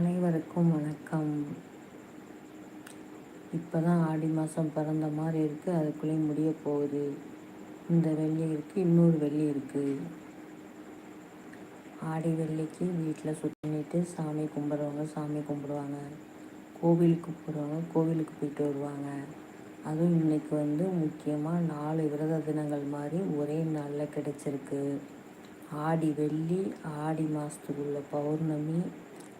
அனைவருக்கும் வணக்கம். இப்போ தான் ஆடி மாதம் பிறந்த மாதிரி இருக்குது அதுக்குள்ளேயும் முடிய போகுது. இந்த வெள்ளி இருக்குது இன்னொரு வெள்ளி இருக்குது ஆடி வெள்ளிக்கு வீட்டில் சுற்றிட்டு சாமி கும்பிட்றவங்க சாமி கும்பிடுவாங்க. கோவிலுக்கு போகிறவங்க கோவிலுக்கு போயிட்டு வருவாங்க. அதுவும் இன்றைக்கி வந்து முக்கியமாக நாலு விரத தினங்கள் மாதிரி ஒரே நாளில் கிடச்சிருக்கு. ஆடி வெள்ளி ஆடி மாதத்துக்குள்ள பௌர்ணமி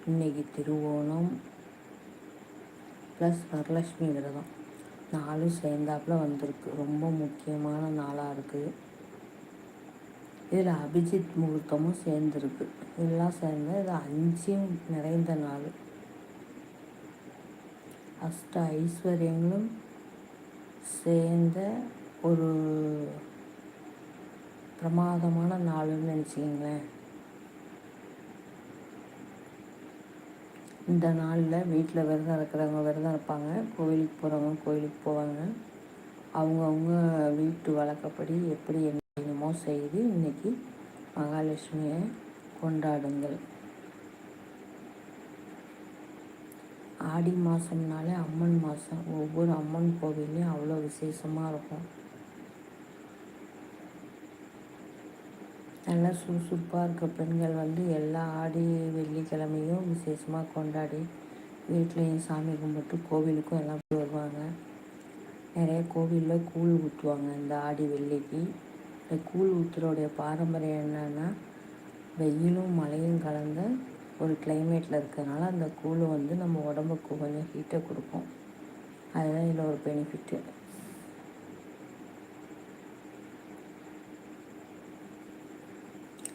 இன்றைக்கி திருவோணம் ப்ளஸ் வரலட்சுமி விரதம். நாலும் சேர்ந்தாப்பில் வந்திருக்கு. ரொம்ப முக்கியமான நாளாக இருக்குது இதில் அபிஜித் முகூர்த்தமும் சேர்ந்துருக்கு. இதெல்லாம் சேர்ந்து இது அஞ்சும் நிறைந்த நாள். அஷ்ட ஐஸ்வர்யங்களும் சேர்ந்த ஒரு பிரமாதமான நாளுன்னு நினச்சிக்கிங்களேன். இந்த நாளில் வீட்டில் விரதம் இருக்கிறவங்க விரதம் இருப்பாங்க. கோவிலுக்கு போகிறவங்க கோவிலுக்கு போவாங்க. அவங்கவுங்க வீட்டு வழக்கப்படி எப்படி என்னமோ செய்து இன்றைக்கி மகாலட்சுமியை கொண்டாடுங்கள். ஆடி மாதம்னாலே அம்மன் மாதம் ஒவ்வொரு அம்மன் கோவில்லையும் அவ்வளோ விசேஷமாக இருக்கும். நல்லா சுறுசுறுப்பாக இருக்க பெண்கள் வந்து எல்லா ஆடி வெள்ளிக்கிழமையும் விசேஷமாக கொண்டாடி வீட்லேயும் சாமி கும்பிட்டு கோவிலுக்கும் எல்லாம் வருவாங்க. நிறைய கோவிலில் கூழ் ஊற்றுவாங்க இந்த ஆடி வெள்ளிக்கு. இந்த கூழ் ஊற்றுறோடைய பாரம்பரியம் என்னென்னா வெயிலும் மழையும் கலந்த ஒரு கிளைமேட்டில் இருக்கிறதுனால அந்த கூழ் வந்து நம்ம உடம்புக்கு கொஞ்சம் ஹீட்டை கொடுக்கும். அதுதான் இதில் ஒரு பெனிஃபிட்டு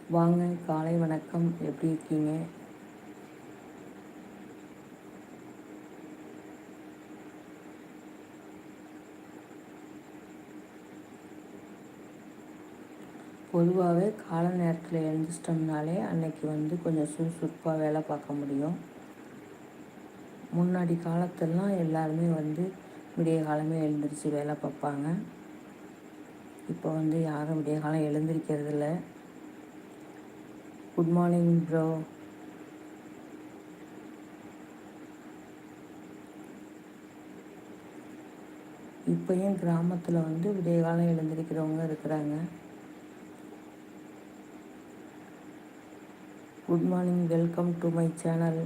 வாங்க காலை வணக்கம். எப்படி இருக்கீங்க? பொதுவாகவே கால நேரத்தில் எழுந்திரிச்சிட்டோம்னாலே அன்னைக்கு வந்து கொஞ்சம் சுறுசுறுப்பாக வேலை பார்க்க முடியும். முன்னாடி காலத்திலலாம் எல்லாருமே வந்து விடிய காலமே எழுந்திரிச்சு வேலை பார்ப்பாங்க. இப்போ வந்து யாரும் விடிய காலம் எழுந்திரிக்கிறதில்ல. குட் மார்னிங் ப்ரோ இப்போயும் கிராமத்தில் வந்து விடிய காலம் எழுந்திருக்கிறவங்க இருக்கிறாங்க. Good morning welcome to my channel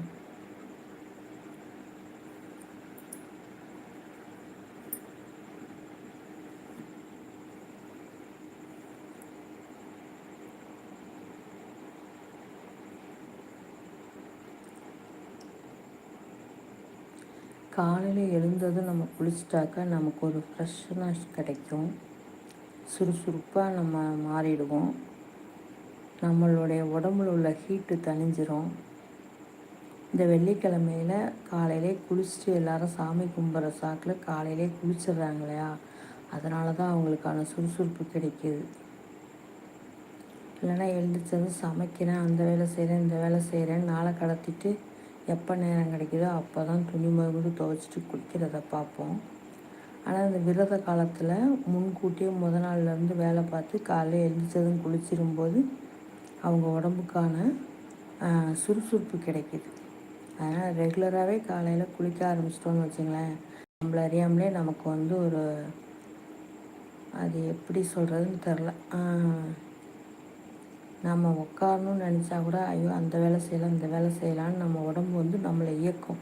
காலையில் எழுந்ததும் நம்ம குளிச்சிட்டாக்கா நமக்கு ஒரு ஃப்ரெஷ்னஸ் கிடைக்கும். சுறுசுறுப்பாக நம்ம மாறிடுவோம். நம்மளுடைய உடம்புல உள்ள ஹீட்டு தணிஞ்சிரும். இந்த வெள்ளிக்கிழமையில் காலையிலே குளிச்சுட்டு எல்லாரும் சாமி கும்பிட்ற சாக்கில் காலையிலே குளிச்சிடுறாங்க இல்லையா? அதனால தான் அவங்களுக்கான சுறுசுறுப்பு கிடைக்கிது. இல்லைன்னா எழுந்திரிச்சதும் சமைக்கிறேன் அந்த வேலை செய்கிறேன் இந்த வேலை செய்கிறேன்னு நாளை கடத்திட்டு எப்போ நேரம் கிடைக்குதோ அப்போ தான் துணி மறுபடியும் துவைச்சிட்டு குளிக்கிறத பார்ப்போம். ஆனால் இந்த விரத காலத்தில் முன்கூட்டியே முத நாள்லேருந்து வேலை பார்த்து காலையில் எழுந்திரிச்சதும் குளிச்சிரும்போது அவங்க உடம்புக்கான சுறுசுறுப்பு கிடைக்கிது. அதனால் ரெகுலராகவே காலையில் குளிக்க ஆரம்பிச்சிட்டோன்னு வச்சுங்களேன். நம்மள அறியாமலே நமக்கு வந்து ஒரு அது எப்படி சொல்கிறதுன்னு தெரில நம்ம உட்காரணும்னு நினச்சா கூட ஐயோ அந்த வேலை செய்யலாம் இந்த வேலை செய்யலான்னு நம்ம உடம்பு வந்து நம்மளை இயக்கும்.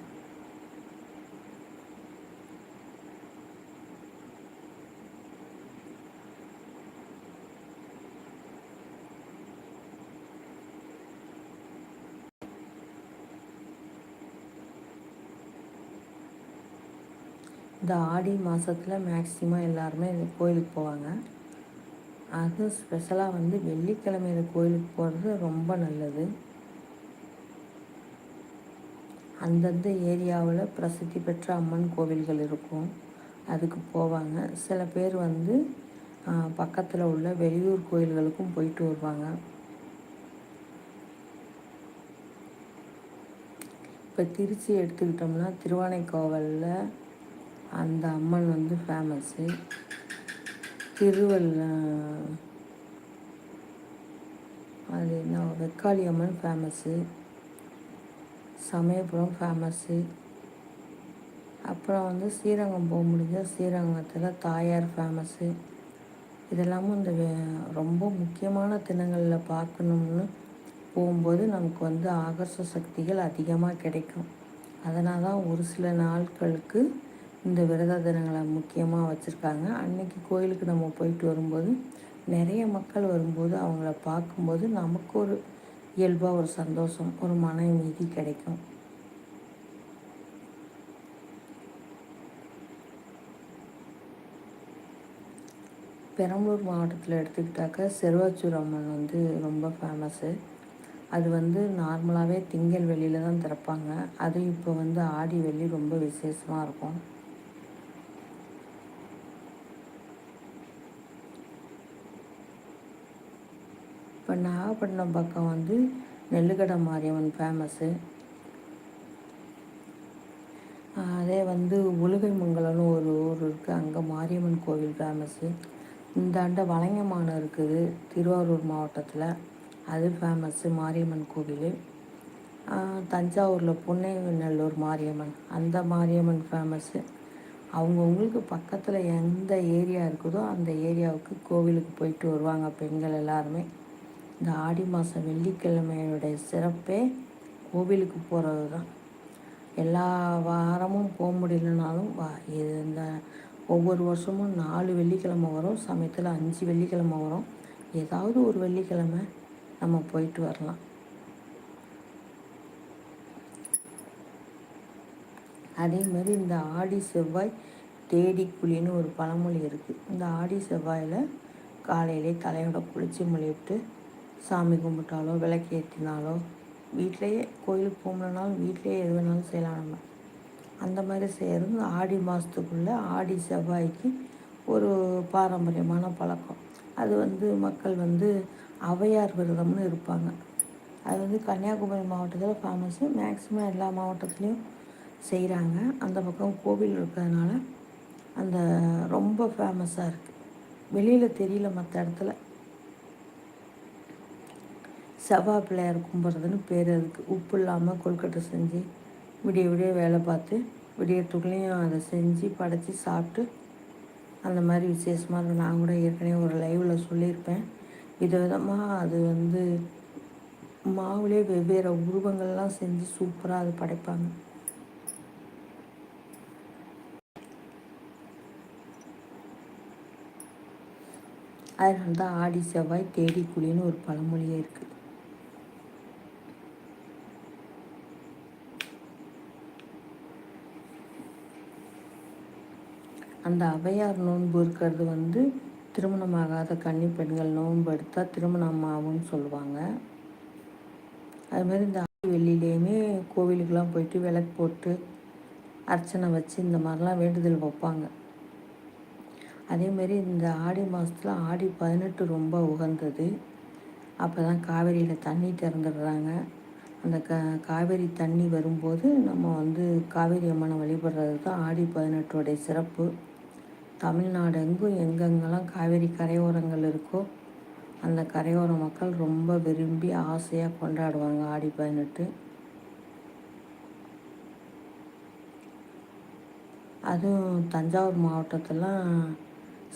இந்த ஆடி மாதத்தில் மேக்சிமம் எல்லாருமே கோயிலுக்கு போவாங்க. அதுவும் ஸ்பெஷலாக வந்து வெள்ளிக்கிழமையில் கோயிலுக்கு போகிறது ரொம்ப நல்லது. அந்தந்த ஏரியாவில் பிரசித்தி பெற்ற அம்மன் கோவில்கள் இருக்கும். அதுக்கு போவாங்க. சில பேர் வந்து பக்கத்தில் உள்ள வெளியூர் கோயில்களுக்கும் போயிட்டு வருவாங்க. இப்போ திருச்சி எடுத்துக்கிட்டோம்னா திருவானைக்கோவலில் அந்த அம்மன் வந்து ஃபேமஸ்ஸு திருவல்ல அது என்ன வெக்காளி அம்மன் ஃபேமஸ்ஸு சமயபுரம் ஃபேமஸ்ஸு அப்புறம் வந்து ஸ்ரீரங்கம் போக முடிஞ்சால் ஸ்ரீரங்கத்தில் தாயார் ஃபேமஸ்ஸு இதெல்லாமும் இந்த ரொம்ப முக்கியமான தினங்களில் பார்க்கணும்னு போகும்போது நமக்கு வந்து ஆகர்ஷ சக்திகள் அதிகமாக கிடைக்கும். அதனால் தான் ஒரு சில நாட்களுக்கு இந்த விரத தினங்களை முக்கியமாக வச்சுருக்காங்க. அன்னைக்கு கோயிலுக்கு நம்ம போயிட்டு வரும்போது நிறைய மக்கள் வரும்போது அவங்கள பார்க்கும்போது நமக்கு ஒரு இயல்பாக ஒரு சந்தோஷம் ஒரு மன மீதி கிடைக்கும். பெரம்பலூர் மாவட்டத்தில் எடுத்துக்கிட்டாக்கா செருவாச்சூர் அம்மன் வந்து ரொம்ப ஃபேமஸ்ஸு அது வந்து நார்மலாகவே திங்கள் வெளியில் தான் திறப்பாங்க. அது இப்போ வந்து ஆடி வெள்ளி ரொம்ப விசேஷமாக இருக்கும். இப்போ நாகப்பட்டினம் பக்கம் வந்து நெல்லுக்கடை மாரியம்மன் ஃபேமஸ்ஸு அதே வந்து உலகைமங்கலம்னு ஒரு ஊர் இருக்குது அங்கே மாரியம்மன் கோவில் ஃபேமஸ்ஸு இந்தாண்ட வளைங்கமானம் இருக்குது திருவாரூர் மாவட்டத்தில். அது ஃபேமஸ்ஸு மாரியம்மன் கோவில். தஞ்சாவூரில் புன்னை நல்லூர் மாரியம்மன். அந்த மாரியம்மன் ஃபேமஸ்ஸு அவங்கவுங்களுக்கு பக்கத்தில் எந்த ஏரியா இருக்குதோ அந்த ஏரியாவுக்கு கோவிலுக்கு போயிட்டு வருவாங்க பெண்கள் எல்லாருமே. இந்த ஆடி மாதம் வெள்ளிக்கிழமையுடைய சிறப்பே கோவிலுக்கு போகிறது தான் எல்லா வாரமும் போக முடியலனாலும் வா இது இந்த ஒவ்வொரு வருஷமும் நாலு வெள்ளிக்கிழமை வரும் சமயத்தில் அஞ்சு வெள்ளிக்கிழமை வரும். ஏதாவது ஒரு வெள்ளிக்கிழமை நம்ம போயிட்டு வரலாம். அதே மாதிரி இந்த ஆடி செவ்வாய் தேடி குழின்னு ஒரு பழமொழி இருக்குது இந்த ஆடி செவ்வாயில் காலையிலே தலையோட குளிச்சு மொழிவிட்டு சாமி கும்பிட்டாலோ விளக்கு ஏற்றினாலோ வீட்டிலையே கோயிலுக்கு போகலனாலும் வீட்டிலையே எது வேணாலும் செய்யலாம் நம்ம. அந்த மாதிரி செய்கிறது ஆடி மாதத்துக்குள்ளே ஆடி செவ்வாய்க்கு ஒரு பாரம்பரியமான பழக்கம். அது வந்து மக்கள் வந்து அவையார் விரதம்னு இருப்பாங்க. அது வந்து கன்னியாகுமரி மாவட்டத்தில் ஃபேமஸ்ஸு மேக்ஸிமம் எல்லா மாவட்டத்துலேயும் செய்கிறாங்க அந்த பக்கம் கோவில் இருக்கிறதுனால அந்த ரொம்ப ஃபேமஸாக இருக்குது வெளியில் தெரியல மற்ற இடத்துல. செவ்வாய் பிள்ளையார் கும்பிட்றதுன்னு பேர் அதுக்கு. உப்பு இல்லாமல் கொழுக்கட்டை செஞ்சு விடிய விடிய வேலை பார்த்து விடியத்துக்குள்ளேயும் அதை செஞ்சு படைச்சி சாப்பிட்டு அந்த மாதிரி விசேஷமாக இருக்கும். நான் கூட ஏற்கனவே ஒரு லைவில் சொல்லியிருப்பேன். விதவிதமாக அது வந்து மாவுலே வெவ்வேறு உருவங்கள்லாம் செஞ்சு சூப்பராக அது படைப்பாங்க. அதனால தான் ஆடி செவ்வாய் தேடி குழின்னு ஒரு பழமொழியே இருக்குது அந்த அவையார் நோன்பு இருக்கிறது வந்து திருமணமாகாத கன்னி பெண்கள் நோன்பு எடுத்தால் திருமணம் ஆகும்னு சொல்லுவாங்க. அதுமாதிரி இந்த ஆடி வெள்ளிலேயுமே கோவிலுக்கெலாம் போயிட்டு விளக்கு போட்டு அர்ச்சனை வச்சு இந்த மாதிரிலாம் வேண்டுதல் வைப்பாங்க. அதேமாரி இந்த ஆடி மாதத்தில் ஆடி பதினெட்டு ரொம்ப உகந்தது. அப்போ தான் காவேரியில் தண்ணி திறந்துடுறாங்க. அந்த க காவேரி தண்ணி வரும்போது நம்ம வந்து காவேரி அம்மனை வழிபடுறது தான் ஆடி பதினெட்டோடைய சிறப்பு. தமிழ்நாடு எங்கும் எங்கெங்கெல்லாம் காவேரி கரையோரங்கள் இருக்கோ அந்த கரையோர மக்கள் ரொம்ப விரும்பி ஆசையாக கொண்டாடுவாங்க ஆடி பதினெட்டு. அதுவும் தஞ்சாவூர் மாவட்டத்திலாம்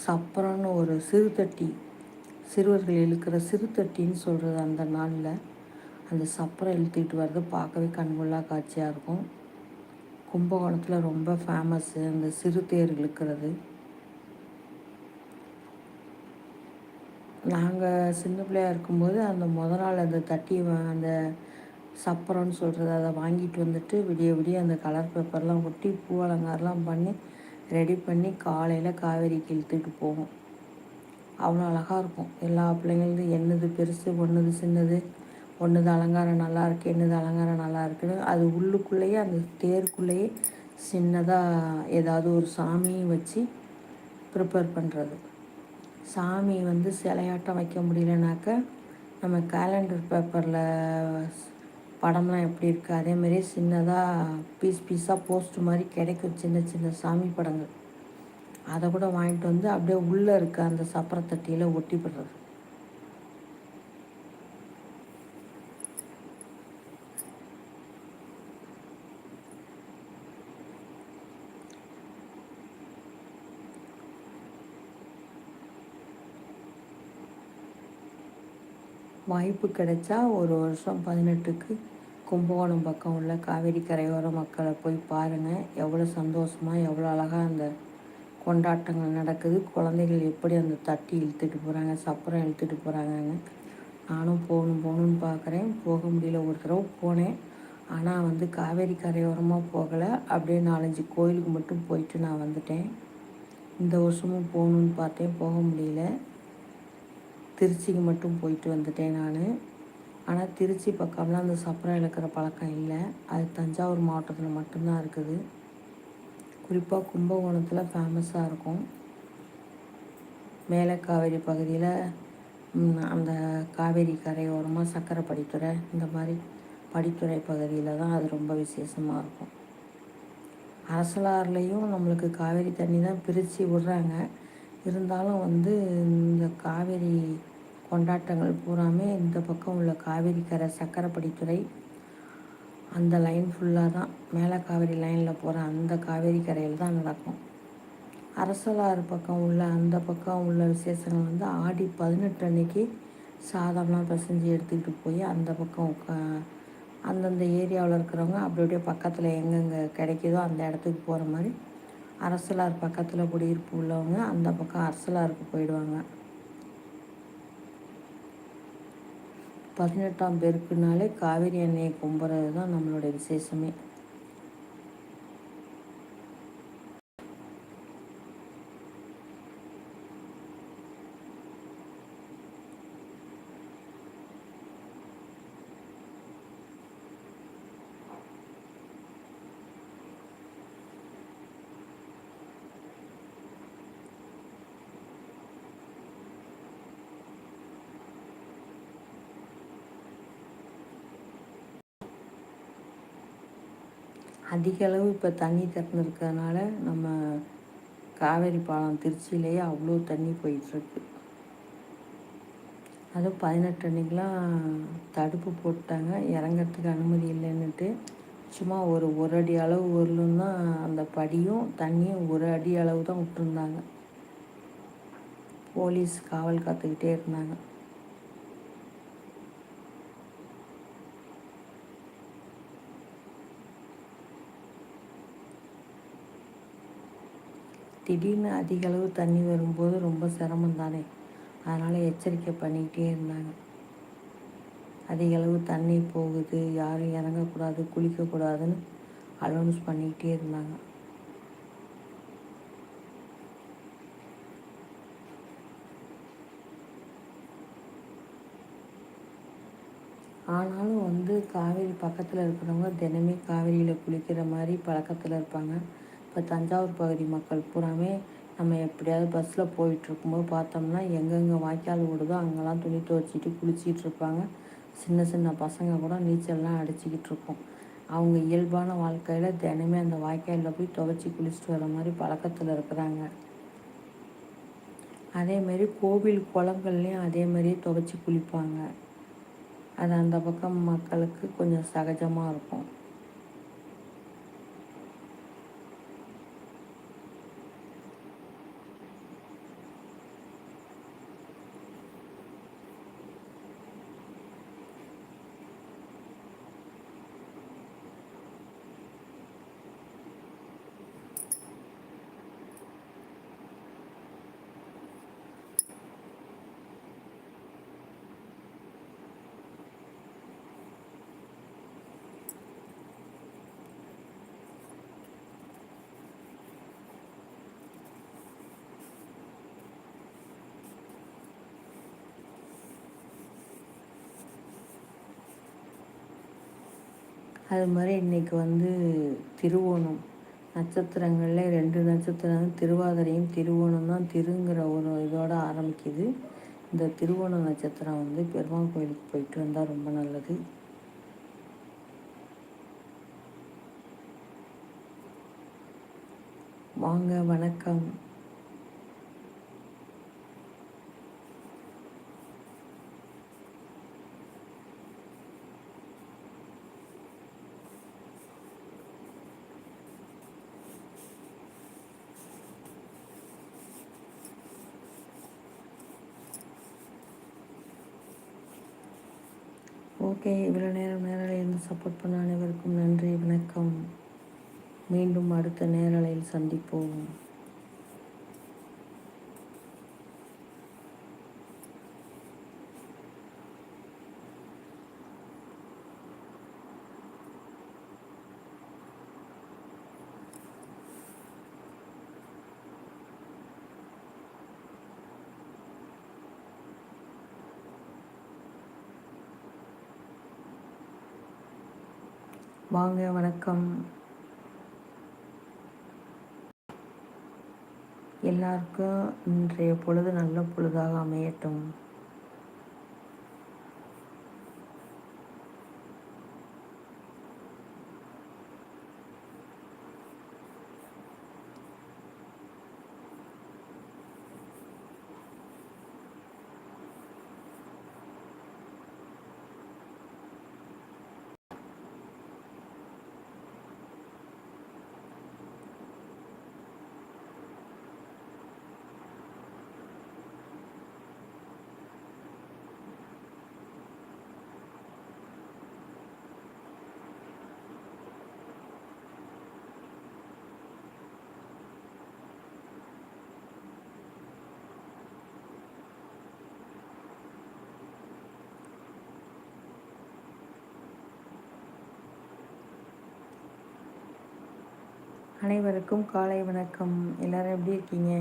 சப்பரம்னு ஒரு சிறுதட்டி சிறுவர்கள் இழுக்கிற சிறுதட்டின்னு சொல்கிறது அந்த நாளில். அந்த சப்பரம் இழுத்துக்கிட்டு வர்றது பார்க்கவே கண்கொள்ளா காட்சியாக இருக்கும். கும்பகோணத்தில் ரொம்ப ஃபேமஸ்ஸு அந்த சிறு தேர் இழுக்கிறது. நாங்கள் சின்ன பிள்ளையாக இருக்கும்போது அந்த முத நாள் அந்த தட்டி அந்த சப்பரம்னு சொல்கிறது அதை வாங்கிட்டு வந்துட்டு விடிய விடிய அந்த கலர் பேப்பர்லாம் ஒட்டி பூ அலங்காரம்லாம் பண்ணி ரெடி பண்ணி காலையில் காவேரிக்கு இழுத்துட்டு போவோம். அவ்வளோ அழகாக இருக்கும். எல்லா பிள்ளைங்களும் என்னது பெருசு ஒன்றுது சின்னது ஒன்றுது அலங்காரம் நல்லா இருக்குது என்னது அலங்காரம் நல்லா இருக்குன்னு அது உள்ளுக்குள்ளேயே அந்த தேருக்குள்ளேயே சின்னதாக ஏதாவது ஒரு சாமியும் வச்சு ப்ரிப்பேர் பண்ணுறது சாமி வந்து சிலையாட்டம் வைக்க முடியலனாக்க நம்ம கேலண்டர் பேப்பரில் படம்லாம் எப்படி இருக்குது அதேமாரி சின்னதாக பீஸ் பீஸாக போஸ்ட் மாதிரி கிடைக்கும் சின்ன சின்ன சாமி படங்கள். அதை கூட வாங்கிட்டு வந்து அப்படியே உள்ளே இருக்க அந்த சப்பரத்தட்டியில் ஒட்டி போடுறது. வாய்ப்பு கிடைச்சா ஒரு வருஷம் பதினெட்டுக்கு கும்பகோணம் பக்கம் உள்ள காவேரி கரையோர மக்களை போய் பாருங்கள் எவ்வளோ சந்தோஷமாக எவ்வளோ அழகாக அந்த கொண்டாட்டங்கள் நடக்குது. குழந்தைகள் எப்படி அந்த தட்டி இழுத்துட்டு போகிறாங்க சப்பரம் இழுத்துட்டு போகிறாங்கன்னு நானும் போகணும் போகணுன்னு பார்க்குறேன் போக முடியல ஒரு தடவை போனேன். ஆனால் வந்து காவேரி கரையோரமாக போகலை. அப்படியே நாலஞ்சு கோயிலுக்கு மட்டும் போயிட்டு நான் வந்துட்டேன். இந்த வருஷமும் போகணுன்னு பார்த்தேன் போக முடியல. திருச்சிக்கு மட்டும் போயிட்டு வந்துட்டேன் நான். ஆனால் திருச்சி பக்கம்லாம் அந்த சப்பரம் இழக்கிற பழக்கம் இல்லை. அது தஞ்சாவூர் மாவட்டத்தில் மட்டும்தான் இருக்குது. குறிப்பாக கும்பகோணத்தில் ஃபேமஸாக இருக்கும். மேலே காவேரி பகுதியில் அந்த காவேரி கரையோரமாக சக்கரை படித்துறை இந்த மாதிரி படித்துறை பகுதியில் தான் அது ரொம்ப விசேஷமாக இருக்கும். அரசலாறுலேயும் நம்மளுக்கு காவேரி தண்ணி தான் பிரித்து விடுறாங்க. இருந்தாலும் வந்து இந்த காவேரி கொண்டாட்டங்கள் பூராமே இந்த பக்கம் உள்ள காவேரி கரை சக்கரப்படித்துறை. அந்த லைன் ஃபுல்லாக தான். மேலே காவேரி லைனில் போகிற அந்த காவேரி கரையில் தான் நடக்கும். அரசலாறு பக்கம் உள்ள அந்த பக்கம் உள்ள விசேஷங்கள் வந்து ஆடி பதினெட்டு அன்னைக்கு சாதம்லாம் பிசைஞ்சு எடுத்துக்கிட்டு போய் அந்த பக்கம் உட்கா அந்தந்த ஏரியாவில் இருக்கிறவங்க அப்படி அப்படியே பக்கத்தில் எங்கெங்கே கிடைக்குதோ அந்த இடத்துக்கு போகிற மாதிரி அரசலார் பக்கத்தில் குடியிருப்பு உள்ளவங்க அந்த பக்கம் அரசலாருக்கு போயிடுவாங்க. பதினெட்டாம் பெருக்குனாலே காவேரி எண்ணெயை கும்புறது தான் நம்மளுடைய விசேஷமே. அதிக அளவு இப்போ தண்ணி திறந்துருக்கிறதுனால நம்ம காவேரி பாலம் திருச்சியிலேயே அவ்வளோ தண்ணி போயிட்டுருக்கு. அதுவும் பதினெட்டு அன்னைக்கெலாம் தடுப்பு போட்டாங்க இறங்கிறதுக்கு அனுமதி இல்லைன்னுட்டு சும்மா ஒரு ஒரு அடி அளவு வரலும் தான் அந்த படியும் தண்ணியும் ஒரு அடி அளவு தான் விட்டுருந்தாங்க. போலீஸ் காவல் காத்துக்கிட்டே இருந்தாங்க. திடீர்னு அதிக அளவு தண்ணி வரும்போது ரொம்ப சிரமம் தானே அதனால் எச்சரிக்கை பண்ணிக்கிட்டே இருந்தாங்க. அதிக அளவு தண்ணி போகுது யாரும் இறங்கக்கூடாது குளிக்கக்கூடாதுன்னு அலௌன்ஸ் பண்ணிக்கிட்டே இருந்தாங்க. ஆனாலும் வந்து காவேரி பக்கத்தில் இருக்கிறவங்க தினமே காவேரியில் குளிக்கிற மாதிரி பழக்கத்தில் இருப்பாங்க. இப்போ தஞ்சாவூர் பகுதி மக்கள் பூராமே நம்ம எப்படியாவது பஸ்ஸில் போயிட்டுருக்கும்போது பார்த்தோம்னா எங்கெங்கே வாய்க்கால் ஓடுதோ அங்கெல்லாம் துணி துவைச்சிட்டு குளிச்சிட்டு இருப்பாங்க சின்ன சின்ன பசங்க கூட நீச்சல்லாம் அடிச்சுக்கிட்டு இருக்கோம் அவங்க இயல்பான வாழ்க்கையில் தினமே அந்த வாய்க்காலில் போய் துவைச்சி குளிச்சுட்டு வர மாதிரி பழக்கத்தில் இருக்கிறாங்க. அதேமாரி கோவில் குளங்கள்லேயும் அதேமாரியே துவைச்சி குளிப்பாங்க. அது அந்த பக்கம் மக்களுக்கு கொஞ்சம் சகஜமாக இருக்கும். அது மாதிரி இன்றைக்கி வந்து திருவோணம். நட்சத்திரங்களில் ரெண்டு நட்சத்திரம் திருவாதிரையும் திருவோணம் தான் திருங்கிற ஒரு இதோடு ஆரம்பிக்குது. இந்த திருவோண நட்சத்திரம் வந்து பெருமாள் கோயிலுக்கு போயிட்டு வந்தால் ரொம்ப நல்லது. வாங்க வணக்கம். ஓகே இவ்வளோ நேரம் நேரலையில் சப்போர்ட் பண்ண அனைவருக்கும் நன்றி வணக்கம். மீண்டும் அடுத்த நேரலையில் சந்திப்போம். வாங்க வணக்கம். எல்லாருக்கும் இன்றைய பொழுது நல்ல பொழுதாக அமையட்டும். அனைவருக்கும் காலை வணக்கம். எல்லோரும் எப்படி இருக்கீங்க?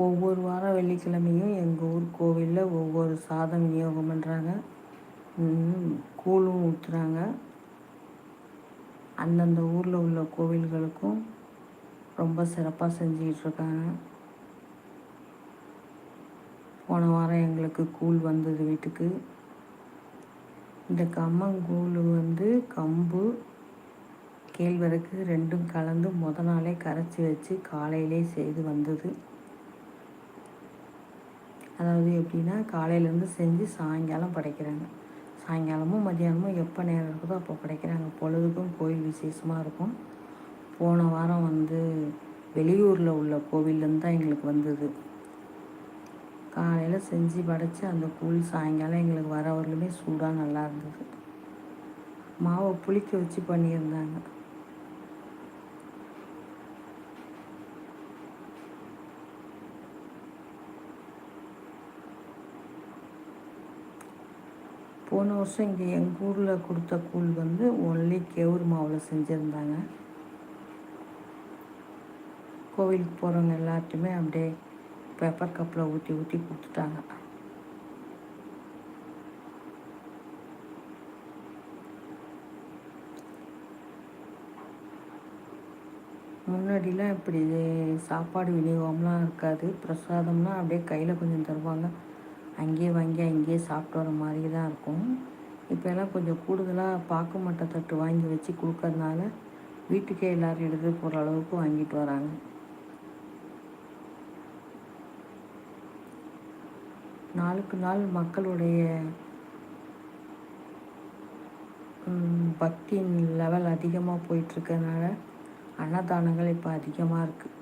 ஒவ்வொரு வாரம் வெள்ளிக்கிழமையும் எங்கள் ஊர் கோவிலில் ஒவ்வொரு சாதம் விநியோகம் பண்ணுறாங்க கூழும் ஊற்றுறாங்க அந்தந்த ஊரில் உள்ள கோவில்களுக்கும் ரொம்ப சிறப்பாக செஞ்சிகிட்ருக்காங்க போன வாரம் எங்களுக்கு கூழ் வந்தது வீட்டுக்கு. இந்த கம்மங்கூழ் வந்து கம்பு கேழ்வரகு ரெண்டும் கலந்து முத நாளே கரைச்சி வச்சு காலையிலே செய்து வந்தது. அதாவது எப்படின்னா காலையிலேருந்து செஞ்சு சாயங்காலம் படைக்கிறாங்க. சாயங்காலமும் மத்தியானமும் எப்போ நேரம் இருக்குதோ அப்போ படைக்கிறாங்க. பொழுதுக்கும் கோயில் விசேஷமாக இருக்கும். போன வாரம் வந்து வெளியூரில் உள்ள கோவில்லேருந்து தான் எங்களுக்கு வந்தது. காலையில் செஞ்சு படைச்சி அந்த கூழ் சாயங்காலம் எங்களுக்கு வர வரலுமே சூடாக நல்லா இருந்தது. மாவை புளிக்க வச்சு பண்ணியிருந்தாங்க. போன வருஷம் இங்கே எங்கள் ஊரில் கொடுத்த கூழ் வந்து ஒன்லி கேவுர் மாவில் செஞ்சுருந்தாங்க. கோவிலுக்கு போகிறவங்க எல்லாத்தையுமே அப்படியே பேப்பர் கப்பில் ஊற்றி ஊற்றி கொடுத்துட்டாங்க. முன்னாடிலாம் இப்படி சாப்பாடு விநியோகம்லாம் இருக்காது. பிரசாதம்னா அப்படியே கையில் கொஞ்சம் தருவாங்க. அங்கேயே வாங்கி அங்கேயே சாப்பிட்டு வர மாதிரி தான் இருக்கும். இப்போல்லாம் கொஞ்சம் கூடுதலாக பாக்கு மட்டை தட்டு வாங்கி வச்சு கொடுக்கறதுனால வீட்டுக்கே எல்லோரும் எடுத்து போகிற அளவுக்கு வாங்கிட்டு வராங்க. நாளுக்கு நாள் மக்களுடைய பக்தியின் லெவல் அதிகமாக போயிட்டுருக்கனால அன்னதானங்கள் இப்போ அதிகமாக இருக்குது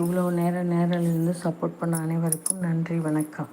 இவ்வளோ நேரம் நேரில் இருந்து சப்போர்ட் பண்ண அனைவருக்கும் நன்றி வணக்கம்.